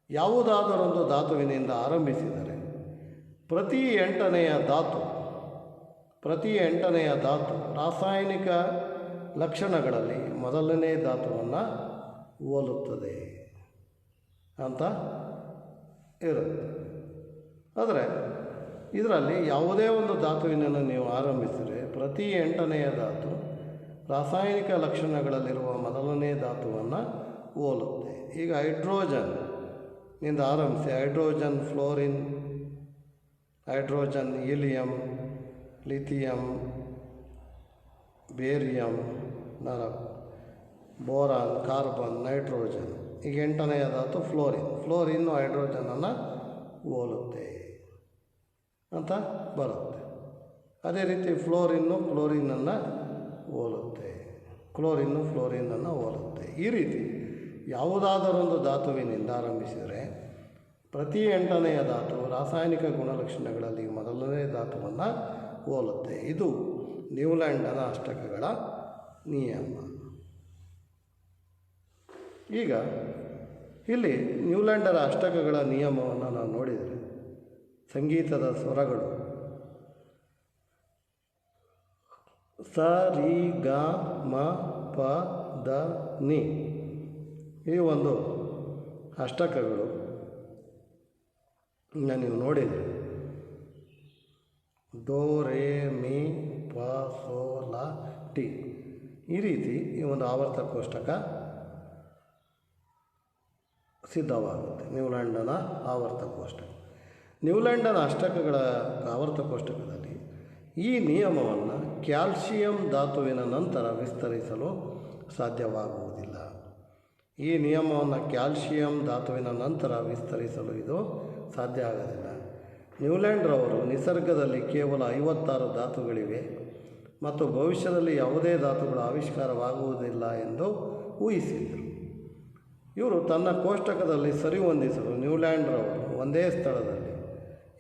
ಯಾವುದಾದರೊಂದು ಧಾತುವಿನಿಂದ ಆರಂಭಿಸಿದರೆ, ಪ್ರತಿ ಎಂಟನೆಯ ಧಾತು, ಪ್ರತಿ ಎಂಟನೆಯ ಧಾತು ರಾಸಾಯನಿಕ ಲಕ್ಷಣಗಳಲ್ಲಿ ಮೊದಲನೇ ಧಾತುವನ್ನು ಹೋಲುತ್ತದೆ. ಅಂತ ಇರುತ್ತೆ. ಆದರೆ ಇದರಲ್ಲಿ ಯಾವುದೇ ಒಂದು ಧಾತುವಿನನ್ನು ನೀವು ಆರಂಭಿಸಿದರೆ ಪ್ರತಿ ಎಂಟನೆಯ ಧಾತು ರಾಸಾಯನಿಕ ಲಕ್ಷಣಗಳಲ್ಲಿರುವ ಮೊದಲನೇ ಧಾತುವನ್ನು ಹೋಲುತ್ತೆ. ಈಗ ಹೈಡ್ರೋಜನ್ನಿಂದ ಆರಂಭಿಸಿ hydrogen, fluorine, hydrogen, helium, lithium, barium, ನರ, ಬೋರಾನ್, ಕಾರ್ಬನ್, ನೈಟ್ರೋಜನ್ ಈಗ ಎಂಟನೆಯ ಧಾತು ಫ್ಲೋರಿನ್. ಫ್ಲೋರಿನ್ನು ಹೈಡ್ರೋಜನನ್ನು ಹೋಲುತ್ತೆ. ಅಂತ ಬರುತ್ತೆ. ಅದೇ ರೀತಿ ಫ್ಲೋರಿನ್ನು ಕ್ಲೋರಿನನ್ನು ಹೋಲುತ್ತೆ. ಕ್ಲೋರಿನ್ನು ಫ್ಲೋರಿನನ್ನು ಹೋಲುತ್ತೆ. ಈ ರೀತಿ ಯಾವುದಾದರೊಂದು ಧಾತುವಿನಿಂದ ಆರಂಭಿಸಿದರೆ ಪ್ರತಿ ಎಂಟನೆಯ ಧಾತು ರಾಸಾಯನಿಕ ಗುಣಲಕ್ಷಣಗಳಲ್ಲಿ ಮೊದಲನೇ ಧಾತುವನ್ನು ಹೋಲುತ್ತೆ. ಇದು ನ್ಯೂಲ್ಯಾಂಡನ ಅಷ್ಟಕಗಳ ನಿಯಮ. ಈಗ, ಇಲ್ಲಿ ನ್ಯೂಲ್ಯಾಂಡರ ಅಷ್ಟಕಗಳ ನಿಯಮವನ್ನು ನಾವು ನೋಡಿದರೆ, ಸಂಗೀತದ ಸ್ವರಗಳು. ಸ, ರಿ, ಗ, ಮ, ಪ, ದ, ನಿ. ಈ ಒಂದು ಅಷ್ಟಕಗಳು ನೀವು ನೋಡಿದರೆ, ದೋ, ರೇ, ಮಿ, ಪ, ಸೋ, ಲ, ಟಿ. ಈ ರೀತಿ ಈ ಒಂದು ಆವರ್ತ ಕೋಷ್ಟಕ ಸಿದ್ಧವಾಗುತ್ತೆ. ನ್ಯೂಲ್ಯಾಂಡನ ಆವರ್ತ ಕೋಷ್ಟಕ ನ್ಯೂಲ್ಯಾಂಡನ ಅಷ್ಟಕಗಳ ಆವರ್ತಕೋಷ್ಟಕದಲ್ಲಿ ಈ ನಿಯಮವನ್ನು ಕ್ಯಾಲ್ಸಿಯಂ ಧಾತುವಿನ ನಂತರ ವಿಸ್ತರಿಸಲು ಸಾಧ್ಯವಾಗುವುದಿಲ್ಲ. ಈ ನಿಯಮವನ್ನು ಕ್ಯಾಲ್ಸಿಯಂ ಧಾತುವಿನ ನಂತರ ವಿಸ್ತರಿಸಲು ಇದು ಸಾಧ್ಯ ಆಗೋದಿಲ್ಲ ನ್ಯೂಲ್ಯಾಂಡ್ರವರು ನಿಸರ್ಗದಲ್ಲಿ ಕೇವಲ ಐವತ್ತಾರು ಧಾತುಗಳಿವೆ ಮತ್ತು ಭವಿಷ್ಯದಲ್ಲಿ ಯಾವುದೇ ಧಾತುಗಳು ಆವಿಷ್ಕಾರವಾಗುವುದಿಲ್ಲ ಎಂದು ಊಹಿಸಿದರು ಇವರು ತನ್ನ ಕೋಷ್ಟಕದಲ್ಲಿ ಸರಿ ಹೊಂದಿಸಲು ನ್ಯೂಲ್ಯಾಂಡ್ರವರು ಒಂದೇ ಸ್ಥಳದಲ್ಲಿ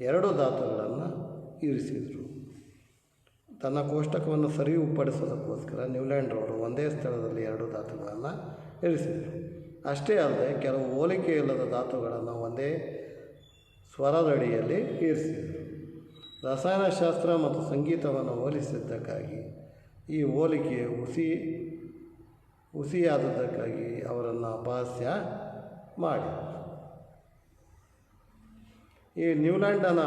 ಎರಡು ಧಾತುಗಳನ್ನು ಇರಿಸಿದರು. ತನ್ನ ಕೋಷ್ಟಕವನ್ನು ಸರಿಪಡಿಸೋದಕ್ಕೋಸ್ಕರ ನ್ಯೂಲ್ಯಾಂಡ್ರವರು ಒಂದೇ ಸ್ಥಳದಲ್ಲಿ ಎರಡು ಧಾತುಗಳನ್ನು ಇರಿಸಿದರು. ಅಷ್ಟೇ ಅಲ್ಲದೆ ಕೆಲವು ಹೋಲಿಕೆ ಇಲ್ಲದ ಧಾತುಗಳನ್ನು ಒಂದೇ ಸ್ವರದಡಿಯಲ್ಲಿ ಇರಿಸಿದರು. ರಸಾಯನಶಾಸ್ತ್ರ ಮತ್ತು ಸಂಗೀತವನ್ನು ಹೋಲಿಸಿದ್ದಕ್ಕಾಗಿ ಈ ಹೋಲಿಕೆ ಹುಸಿ ಹುಸಿಯಾದದ್ದಕ್ಕಾಗಿ ಅವರನ್ನು ಅಪಹಾಸ್ಯ ಮಾಡಿ. ಈ ನ್ಯೂಲ್ಯಾಂಡನ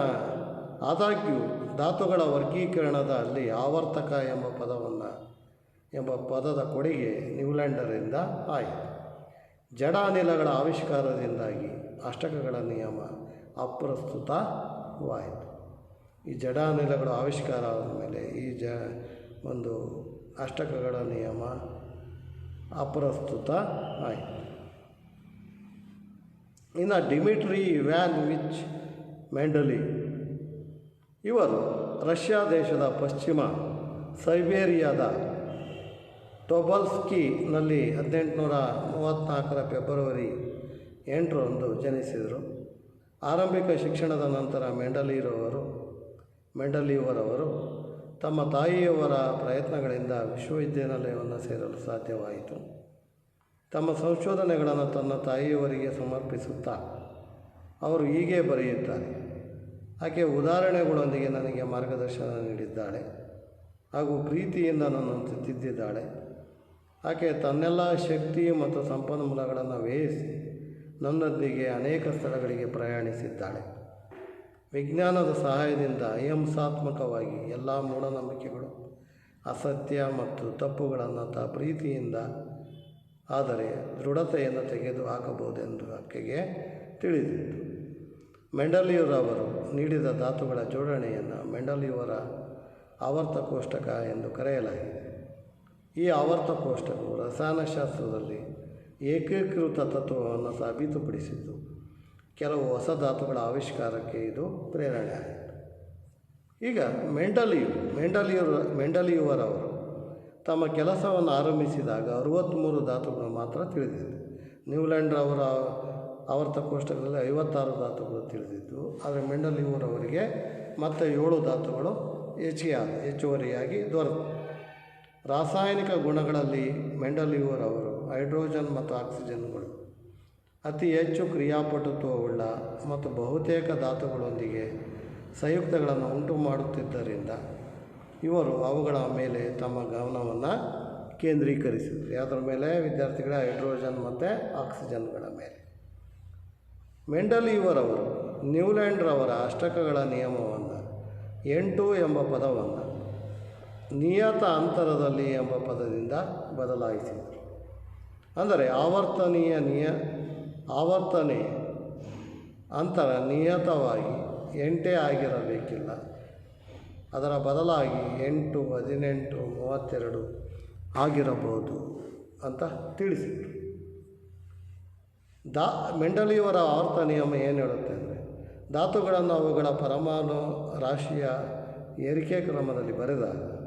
ಆದಾಗ್ಯೂ ಧಾತುಗಳ ವರ್ಗೀಕರಣದ ಅಲ್ಲಿ ಆವರ್ತಕ ಎಂಬ ಪದವನ್ನು, ಎಂಬ ಪದದ ಕೊಡುಗೆ ನ್ಯೂಲ್ಯಾಂಡರಿಂದ ಆಯಿತು. ಜಡ ಅನಿಲಗಳ ಆವಿಷ್ಕಾರದಿಂದಾಗಿ ಅಷ್ಟಕಗಳ ನಿಯಮ ಅಪ್ರಸ್ತುತವಾಯಿತು. ಈ ಜಡ ಅನಿಲಗಳ ಆವಿಷ್ಕಾರ ಆದಮೇಲೆ ಈ ಜ, ಒಂದು ಅಷ್ಟಕಗಳ ನಿಯಮ ಅಪ್ರಸ್ತುತ ಆಯಿತು. ಇನ್ನು ಡಿಮಿಟ್ರಿ ವ್ಯಾನ್ ವಿಚ್ ಮೆಂಡಲಿ, ಇವರು ರಷ್ಯಾ ದೇಶದ ಪಶ್ಚಿಮ ಸೈಬೇರಿಯಾದ ಟೊಬಲ್ಸ್ಕಿನಲ್ಲಿ ಹದಿನೆಂಟುನೂರ ಮೂವತ್ತ್ನಾಲ್ಕರ ಫೆಬ್ರವರಿ ಎಂಟರಂದು ಜನಿಸಿದರು. ಆರಂಭಿಕ ಶಿಕ್ಷಣದ ನಂತರ ಮೆಂಡಲಿರವರು, ಮೆಂಡಲಿಯವರವರು ತಮ್ಮ ತಾಯಿಯವರ ಪ್ರಯತ್ನಗಳಿಂದ ವಿಶ್ವವಿದ್ಯಾನಿಲಯವನ್ನು ಸೇರಲು ಸಾಧ್ಯವಾಯಿತು. ತಮ್ಮ ಸಂಶೋಧನೆಗಳನ್ನು ತನ್ನ ತಾಯಿಯವರಿಗೆ ಸಮರ್ಪಿಸುತ್ತಾ ಅವರು ಹೀಗೆ ಬರೆಯುತ್ತಾರೆ, ಆಕೆ ಉದಾಹರಣೆಗಳೊಂದಿಗೆ ನನಗೆ ಮಾರ್ಗದರ್ಶನ ನೀಡಿದ್ದಾಳೆ ಹಾಗೂ ಪ್ರೀತಿಯಿಂದ ನನ್ನನ್ನು ತಿದ್ದಿದ್ದಾಳೆ. ಆಕೆ ತನ್ನೆಲ್ಲ ಶಕ್ತಿ ಮತ್ತು ಸಂಪನ್ಮೂಲಗಳನ್ನು ವ್ಯಯಿಸಿ ನನ್ನೊಂದಿಗೆ ಅನೇಕ ಸ್ಥಳಗಳಿಗೆ ಪ್ರಯಾಣಿಸಿದ್ದಾಳೆ. ವಿಜ್ಞಾನದ ಸಹಾಯದಿಂದ ಅಹಿಂಸಾತ್ಮಕವಾಗಿ ಎಲ್ಲ ಮೂಢನಂಬಿಕೆಗಳು, ಅಸತ್ಯ ಮತ್ತು ತಪ್ಪುಗಳನ್ನು ತ ಪ್ರೀತಿಯಿಂದ, ಆದರೆ ದೃಢತೆಯನ್ನು ತೆಗೆದು ಹಾಕಬಹುದೆಂದು ಆಕೆಗೆ ತಿಳಿದಿತ್ತು. ಮೆಂಡಲಿಯವರವರು ನೀಡಿದ ಧಾತುಗಳ ಜೋಡಣೆಯನ್ನು ಮೆಂಡಲಿಯವರ ಆವರ್ತ ಕೋಷ್ಟಕ ಎಂದು ಕರೆಯಲಾಗಿದೆ. ಈ ಆವರ್ತ ಕೋಷ್ಟಕವು ರಸಾಯನಶಾಸ್ತ್ರದಲ್ಲಿ ಏಕೀಕೃತ ತತ್ವವನ್ನು ಸಾಬೀತುಪಡಿಸಿದ್ದು. ಕೆಲವು ಹೊಸ ಧಾತುಗಳ ಆವಿಷ್ಕಾರಕ್ಕೆ ಇದು ಪ್ರೇರಣೆ ಆಯಿತು. ಈಗ ಮೆಂಡಲಿಯು ಮೆಂಡಲಿಯವರು ಮೆಂಡಲಿಯುವರವರು ತಮ್ಮ ಕೆಲಸವನ್ನು ಆರಂಭಿಸಿದಾಗ ಅರುವತ್ತ್ಮೂರು ಧಾತುಗಳು ಮಾತ್ರ ತಿಳಿದಿದೆ ನ್ಯೂಲ್ಯಾಂಡ್ರವರ ಆವರ್ತ ಕೋಷ್ಟಕದಲ್ಲಿ ಐವತ್ತಾರು ಧಾತುಗಳು ತಿಳಿದಿದ್ದು ಆದರೆ ಮೆಂಡಲಿಯವರವರಿಗೆ ಮತ್ತೆ ಏಳು ಧಾತುಗಳು ಹೆಚ್ಚಿಗೆ ಆದ, ಹೆಚ್ಚುವರಿಯಾಗಿ ದೊರೆತು. ರಾಸಾಯನಿಕ ಗುಣಗಳಲ್ಲಿ ಮೆಂಡಲಿಯವರವರು ಹೈಡ್ರೋಜನ್ ಮತ್ತು ಆಕ್ಸಿಜನ್ಗಳು ಅತಿ ಹೆಚ್ಚು ಕ್ರಿಯಾಪಟುತ್ವವುಳ್ಳ ಮತ್ತು ಬಹುತೇಕ ಧಾತುಗಳೊಂದಿಗೆ ಸಂಯುಕ್ತಗಳನ್ನು ಉಂಟು ಮಾಡುತ್ತಿದ್ದರಿಂದ ಇವರು ಅವುಗಳ ಮೇಲೆ ತಮ್ಮ ಗಮನವನ್ನು ಕೇಂದ್ರೀಕರಿಸಿದರು. ಅದರ ಮೇಲೆ ವಿದ್ಯಾರ್ಥಿಗಳ ಹೈಡ್ರೋಜನ್ ಮತ್ತು ಆಕ್ಸಿಜನ್ಗಳ ಮೇಲೆ. ಮೆಂಡಲಿಯವರವರು ನ್ಯೂಲ್ಯಾಂಡ್ರವರ ಅಷ್ಟಕಗಳ ನಿಯಮವನ್ನು ಎಂಟು ಎಂಬ ಪದವನ್ನು ನಿಯತ ಅಂತರದಲ್ಲಿ ಎಂಬ ಪದದಿಂದ ಬದಲಾಯಿಸಿದರು. ಅಂದರೆ ಆವರ್ತನೀಯ ನಿಯ ಆವರ್ತನೆ ಅಂತರ ನಿಯತವಾಗಿ ಎಂಟೇ ಆಗಿರಬೇಕಿಲ್ಲ. ಅದರ ಬದಲಾಗಿ ಎಂಟು, ಹದಿನೆಂಟು, ಮೂವತ್ತೆರಡು ಆಗಿರಬಹುದು ಅಂತ ತಿಳಿಸಿದರು. ದಾ, ಮೆಂಡಲಿಯವರ ಆವರ್ತ ನಿಯಮ ಏನು ಹೇಳುತ್ತೆ ಅಂದರೆ, ಧಾತುಗಳನ್ನು ಅವುಗಳ ಪರಮಾಣು ರಾಶಿಯ ಏರಿಕೆ ಕ್ರಮದಲ್ಲಿ ಬರೆದಾಗ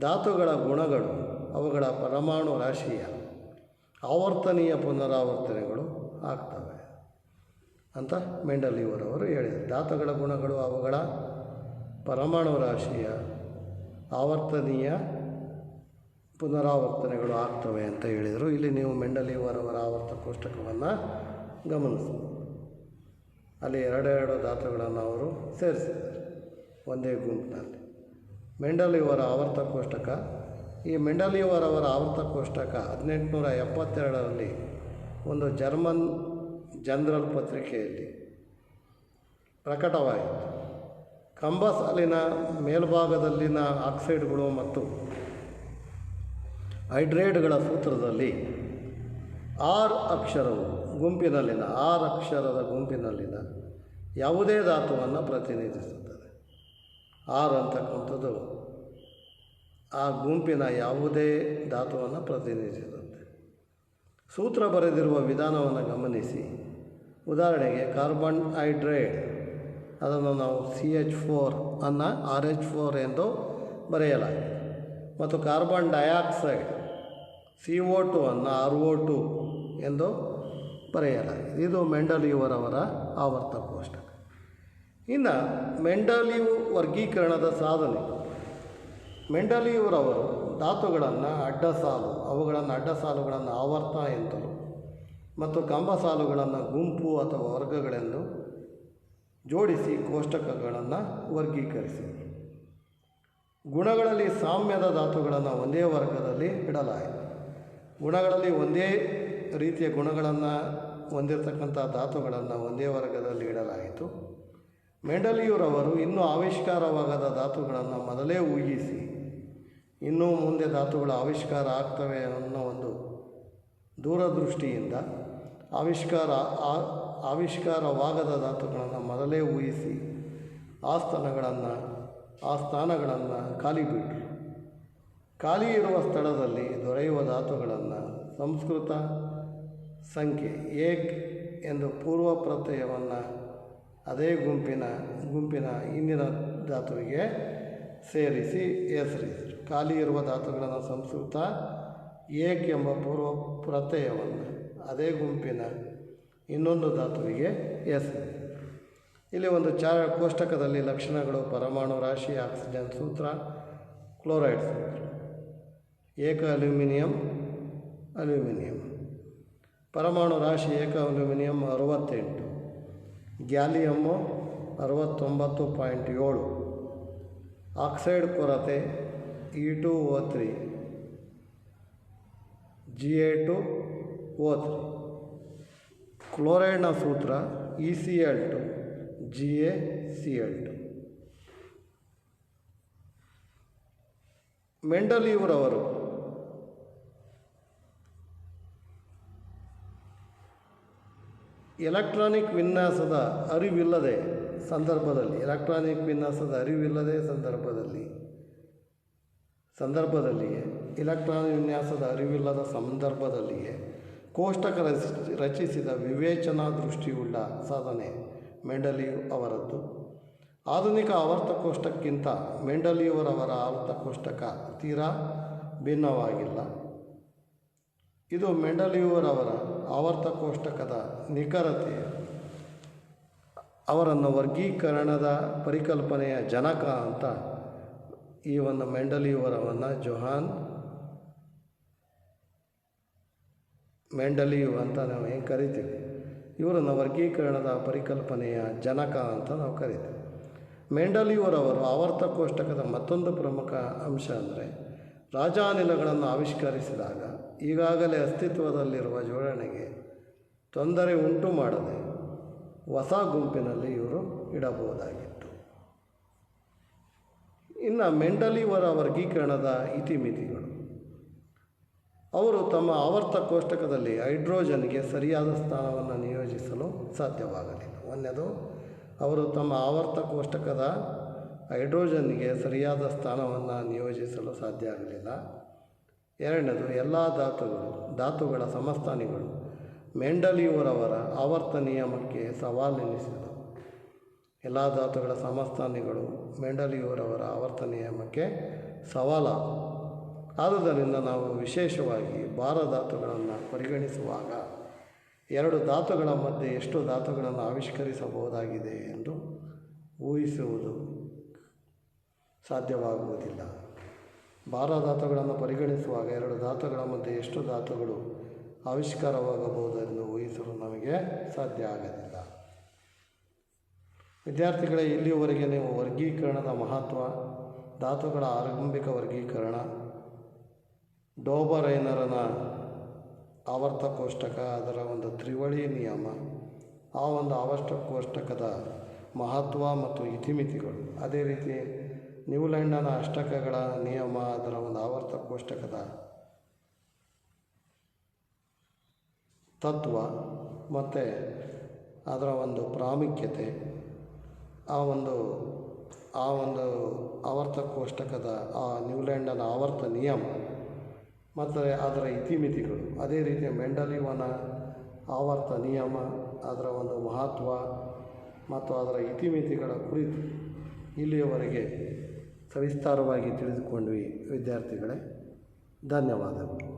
ಧಾತುಗಳ ಗುಣಗಳು ಅವುಗಳ ಪರಮಾಣು ರಾಶಿಯ ಆವರ್ತನೀಯ ಪುನರಾವರ್ತನೆಗಳು ಆಗ್ತವೆ ಅಂತ ಮೆಂಡಲಿಯವರವರು ಹೇಳಿದರು. ಧಾತುಗಳ ಗುಣಗಳು ಅವುಗಳ ಪರಮಾಣು ರಾಶಿಯ ಆವರ್ತನೀಯ ಪುನರಾವರ್ತನೆಗಳು ಆಗ್ತವೆ ಅಂತ ಹೇಳಿದರು. ಇಲ್ಲಿ ನೀವು ಮೆಂಡಲಿಯವರವರ ಆವರ್ತ ಕೋಷ್ಟಕವನ್ನು ಗಮನಿಸಿ. ಅಲ್ಲಿ ಎರಡೆರಡು ಧಾತುಗಳನ್ನು ಅವರು ಸೇರಿಸಿದ್ದಾರೆ ಒಂದೇ ಗುಂಪಿನಲ್ಲಿ. ಮೆಂಡಲಿಯವರ ಆವರ್ತ ಕೋಷ್ಟಕ, ಈ ಮೆಂಡಲಿಯವರವರ ಆವರ್ತ ಕೋಷ್ಟಕ ಹದಿನೆಂಟುನೂರ ಎಪ್ಪತ್ತೆರಡರಲ್ಲಿ ಒಂದು ಜರ್ಮನ್ ಜನರಲ್ ಪತ್ರಿಕೆಯಲ್ಲಿ ಪ್ರಕಟವಾಯಿತು. ಕಂಬಸಾಲಿನ ಮೇಲ್ಭಾಗದಲ್ಲಿನ ಆಕ್ಸೈಡ್ಗಳು ಮತ್ತು ಹೈಡ್ರೇಡ್ಗಳ ಸೂತ್ರದಲ್ಲಿ ಆರ್ ಅಕ್ಷರವು ಗುಂಪಿನಲ್ಲಿನ, ಆರ್ ಅಕ್ಷರದ ಗುಂಪಿನಲ್ಲಿನ ಯಾವುದೇ ಧಾತುವನ್ನು ಪ್ರತಿನಿಧಿಸುತ್ತದೆ. ಆರ್ ಅಂತಕ್ಕಂಥದ್ದು ಆ ಗುಂಪಿನ ಯಾವುದೇ ಧಾತುವನ್ನು ಪ್ರತಿನಿಧಿಸುತ್ತೆ ಸೂತ್ರ ಬರೆದಿರುವ ವಿಧಾನವನ್ನು ಗಮನಿಸಿ. ಉದಾಹರಣೆಗೆ ಕಾರ್ಬನ್ ಹೈಡ್ರೇಟ್ ಅದನ್ನು ನಾವು ಸಿ ಎಚ್ ಫೋರ್ ಅನ್ನು ಆರ್ ಎಚ್ ಫೋರ್ ಎಂದು ಬರೆಯಲಾಗಿದೆ. ಮತ್ತು carbon dioxide C O two ಅನ್ನು ಆರ್ ಓ ಟು ಎಂದು ಬರೆಯಲಾಗಿದೆ. ಇದು ಮೆಂಡಲಿಯುವರವರ ಆವರ್ತ ಕೋಷ್ಟಕ. ಇನ್ನು ಮೆಂಡಲಿಯು ವರ್ಗೀಕರಣದ ಸಾಧನೆ. ಮೆಂಡಲಿಯವರವರು ಧಾತುಗಳನ್ನು ಅಡ್ಡ ಸಾಲು ಅವುಗಳನ್ನು ಅಡ್ಡ ಸಾಲುಗಳನ್ನು ಆವರ್ತ ಎಂದರು ಮತ್ತು ಕಂಬ ಸಾಲುಗಳನ್ನು ಗುಂಪು ಅಥವಾ ವರ್ಗಗಳೆಂದು ಜೋಡಿಸಿ ಕೋಷ್ಟಕಗಳನ್ನು ವರ್ಗೀಕರಿಸಿದರು. ಗುಣಗಳಲ್ಲಿ ಸಾಮ್ಯದ ಧಾತುಗಳನ್ನು ಒಂದೇ ವರ್ಗದಲ್ಲಿ ಇಡಲಾಯಿತು. ಗುಣಗಳಲ್ಲಿ ಒಂದೇ ರೀತಿಯ ಗುಣಗಳನ್ನು ಹೊಂದಿರತಕ್ಕಂಥ ಧಾತುಗಳನ್ನು ಒಂದೇ ವರ್ಗದಲ್ಲಿ ಇಡಲಾಯಿತು. ಮೆಂಡಲಿಯೂರವರು ಇನ್ನೂ ಆವಿಷ್ಕಾರವಾಗದ ಧಾತುಗಳನ್ನು ಮೊದಲೇ ಊಹಿಸಿ ಇನ್ನೂ ಮುಂದೆ ಧಾತುಗಳ ಆವಿಷ್ಕಾರ ಆಗ್ತವೆ ಅನ್ನೋ ಒಂದು ದೂರದೃಷ್ಟಿಯಿಂದ ಆವಿಷ್ಕಾರ ಆವಿಷ್ಕಾರವಾಗದ ಧಾತುಗಳನ್ನು ಮೊದಲೇ ಊಹಿಸಿ ಆ ಸ್ಥಾನಗಳನ್ನು ಆ ಸ್ಥಾನಗಳನ್ನು ಖಾಲಿ ಬಿಟ್ಟರು ಖಾಲಿ ಇರುವ ಸ್ಥಳದಲ್ಲಿ ದೊರೆಯುವ ಧಾತುಗಳನ್ನು ಸಂಸ್ಕೃತ, ಸಂಖ್ಯೆ ಏಕ್ ಎಂದು ಪೂರ್ವ ಪ್ರತ್ಯಯವನ್ನು ಅದೇ ಗುಂಪಿನ ಗುಂಪಿನ ಹಿಂದಿನ ಧಾತುವಿಗೆ ಸೇರಿಸಿ ಹೆಸರಿಸಿದರು ಖಾಲಿ ಇರುವ ಧಾತುಗಳನ್ನು ಸಂಸ್ಕೃತ ಏಕ್ ಎಂಬ ಪೂರ್ವ ಪ್ರತ್ಯಯವನ್ನು. ಅದೇ ಗುಂಪಿನ ಇನ್ನೊಂದು ಧಾತುವಿಗೆ ಎಸ್. ಇಲ್ಲಿ ಒಂದು ಚಾರ ಕೋಷ್ಟಕದಲ್ಲಿ ಲಕ್ಷಣಗಳು, ಪರಮಾಣು ರಾಶಿ, ಆಕ್ಸಿಜನ್ ಸೂತ್ರ, ಕ್ಲೋರೈಡ್ ಸೂತ್ರ. ಏಕ ಅಲ್ಯೂಮಿನಿಯಂ ಅಲ್ಯೂಮಿನಿಯಂ. ಪರಮಾಣು ರಾಶಿ ಏಕ ಅಲ್ಯೂಮಿನಿಯಂ ಅರವತ್ತೆಂಟು. ಗ್ಯಾಲಿಯಮ್ಮು ಅರವತ್ತೊಂಬತ್ತು ಪಾಯಿಂಟ್ ಏಳು. ಆಕ್ಸೈಡ್ ಕೊರತೆ E two O three G A two O three ಕ್ಲೋರೈಡ್ನ ಸೂತ್ರ E C L two G A C L two ಮೆಂಡಲಿಯವರವರು electronic ವಿನ್ಯಾಸದ ಅರಿವಿಲ್ಲದೆ ಸಂದರ್ಭದಲ್ಲಿ ಎಲೆಕ್ಟ್ರಾನಿಕ್ ವಿನ್ಯಾಸದ ಅರಿವಿಲ್ಲದೆ ಸಂದರ್ಭದಲ್ಲಿ ಸಂದರ್ಭದಲ್ಲಿಯೇ, ಇಲೆಕ್ಟ್ರಾನ್ ವಿನ್ಯಾಸದ ಅರಿವಿಲ್ಲದ ಸಂದರ್ಭದಲ್ಲಿಯೇ, ಕೋಷ್ಟಕ ರಚಿಸಿ ರಚಿಸಿದ ವಿವೇಚನಾ ದೃಷ್ಟಿಯುಳ್ಳ ಸಾಧನೆ ಮೆಂಡಲಿಯು ಅವರದ್ದು. ಆಧುನಿಕ ಆವರ್ತ ಕೋಷ್ಟಕ್ಕಿಂತ ಮೆಂಡಲಿಯವರವರ ಆವರ್ತ ಕೋಷ್ಟಕ ತೀರಾ ಭಿನ್ನವಾಗಿಲ್ಲ. ಇದು ಮೆಂಡಲಿಯವರವರ ಆವರ್ತ ಕೋಷ್ಟಕದ ನಿಖರತೆ, ಅವರನ್ನು ವರ್ಗೀಕರಣದ ಪರಿಕಲ್ಪನೆಯ ಜನಕ ಅಂತ ಈ ಒಂದು ಮೆಂಡಲಿಯವರವನ್ನು ಜೊಹಾನ್ ಮೆಂಡಲಿಯು ಅಂತ ನಾವು ಹೆಂಗೆ ಕರಿತೀವಿ? ಇವರನ್ನು ವರ್ಗೀಕರಣದ ಪರಿಕಲ್ಪನೆಯ ಜನಕ ಅಂತ ನಾವು ಕರಿತೀವಿ. ಮೆಂಡಲಿಯವರವರು ಆವರ್ತ ಕೋಷ್ಟಕದ ಮತ್ತೊಂದು ಪ್ರಮುಖ ಅಂಶ ಅಂದರೆ ರಾಜಾನಿಲಗಳನ್ನು ಆವಿಷ್ಕರಿಸಿದಾಗ ಈಗಾಗಲೇ ಅಸ್ತಿತ್ವದಲ್ಲಿರುವ ಜೋಡಣೆಗೆ ತೊಂದರೆ ಉಂಟು ಮಾಡದೆ ಹೊಸ ಗುಂಪಿನಲ್ಲಿ ಇವರು ಇಡಬಹುದಾಗಿತ್ತು ಇನ್ನು ಮೆಂಡಲಿವರ ವರ್ಗೀಕರಣದ ಇತಿಮಿತಿಗಳು. ಅವರು ತಮ್ಮ ಆವರ್ತ ಕೋಷ್ಟಕದಲ್ಲಿ ಹೈಡ್ರೋಜನ್ಗೆ ಸರಿಯಾದ ಸ್ಥಾನವನ್ನು ನಿಯೋಜಿಸಲು ಸಾಧ್ಯವಾಗಲಿಲ್ಲ. ಒಂದನೇದು, ಅವರು ತಮ್ಮ ಆವರ್ತ ಕೋಷ್ಟಕದ ಹೈಡ್ರೋಜನ್ಗೆ ಸರಿಯಾದ ಸ್ಥಾನವನ್ನು ನಿಯೋಜಿಸಲು ಸಾಧ್ಯ ಆಗಲಿಲ್ಲ. ಎರಡನೇದು, ಎಲ್ಲ ಧಾತುಗಳು, ಧಾತುಗಳ ಸಮಸ್ಥಾನಿಗಳು ಮೆಂಡಲಿಯವರವರ ಆವರ್ತ ನಿಯಮಕ್ಕೆ ಸವಾಲೆನಿಸಿದವು ಎಲ್ಲ ಧಾತುಗಳ ಸಮಸ್ಥಾನಿಗಳು ಮೆಂಡಲಿಯವರವರ ಆವರ್ತ ನಿಯಮಕ್ಕೆ ಸವಾಲ ಆದುದರಿಂದ ನಾವು ವಿಶೇಷವಾಗಿ ಭಾರ ಧಾತುಗಳನ್ನು ಪರಿಗಣಿಸುವಾಗ ಎರಡು ಧಾತುಗಳ ಮಧ್ಯೆ ಎಷ್ಟು ಧಾತುಗಳನ್ನು ಆವಿಷ್ಕರಿಸಬಹುದಾಗಿದೆ ಎಂದು ಊಹಿಸುವುದು ಸಾಧ್ಯವಾಗುವುದಿಲ್ಲ. ಭಾರ ಧಾತುಗಳನ್ನು ಪರಿಗಣಿಸುವಾಗ ಎರಡು ಧಾತುಗಳ ಮಧ್ಯೆ ಎಷ್ಟು ಧಾತುಗಳು ಆವಿಷ್ಕಾರವಾಗಬಹುದು ಎಂದು ಊಹಿಸಲು ನಮಗೆ ಸಾಧ್ಯ ಆಗಲಿಲ್ಲ ವಿದ್ಯಾರ್ಥಿಗಳೇ, ಇಲ್ಲಿಯವರೆಗೆ ನೀವು ವರ್ಗೀಕರಣದ ಮಹತ್ವ, ಧಾತುಗಳ ಆರಂಭಿಕ ವರ್ಗೀಕರಣ, ಡೋಬರೈನರನ ಆವರ್ತ ಕೋಷ್ಟಕ ಅದರ ಒಂದು ತ್ರಿವಳಿ ನಿಯಮ, ಆ ಒಂದು ಆವಷ್ಟ ಕೋಷ್ಟಕದ ಮಹತ್ವ ಮತ್ತು ಇತಿಮಿತಿಗಳು. ಅದೇ ರೀತಿ ನ್ಯೂಲ್ಯಾಂಡನ ಅಷ್ಟಕಗಳ ನಿಯಮ, ಅದರ ಒಂದು ಆವರ್ತ ಕೋಷ್ಟಕದ ತತ್ವ ಮತ್ತು ಅದರ ಒಂದು ಪ್ರಾಮುಖ್ಯತೆ. ಆ ಒಂದು ಆ ಒಂದು ಆವರ್ತ ಕೋಷ್ಟಕದ, ಆ ನ್ಯೂಲ್ಯಾಂಡನ ಆವರ್ತ ನಿಯಮ, ಮತ್ತು ಅದರ ಇತಿಮಿತಿಗಳು. ಅದೇ ರೀತಿ ಮೆಂಡಲಿವನ ಆವರ್ತ ನಿಯಮ, ಅದರ ಒಂದು ಮಹತ್ವ ಮತ್ತು ಅದರ ಇತಿಮಿತಿಗಳ ಕುರಿತು ಇಲ್ಲಿಯವರೆಗೆ ಸವಿಸ್ತಾರವಾಗಿ ತಿಳಿದುಕೊಂಡ್ವಿ. ವಿದ್ಯಾರ್ಥಿಗಳೇ, ಧನ್ಯವಾದಗಳು.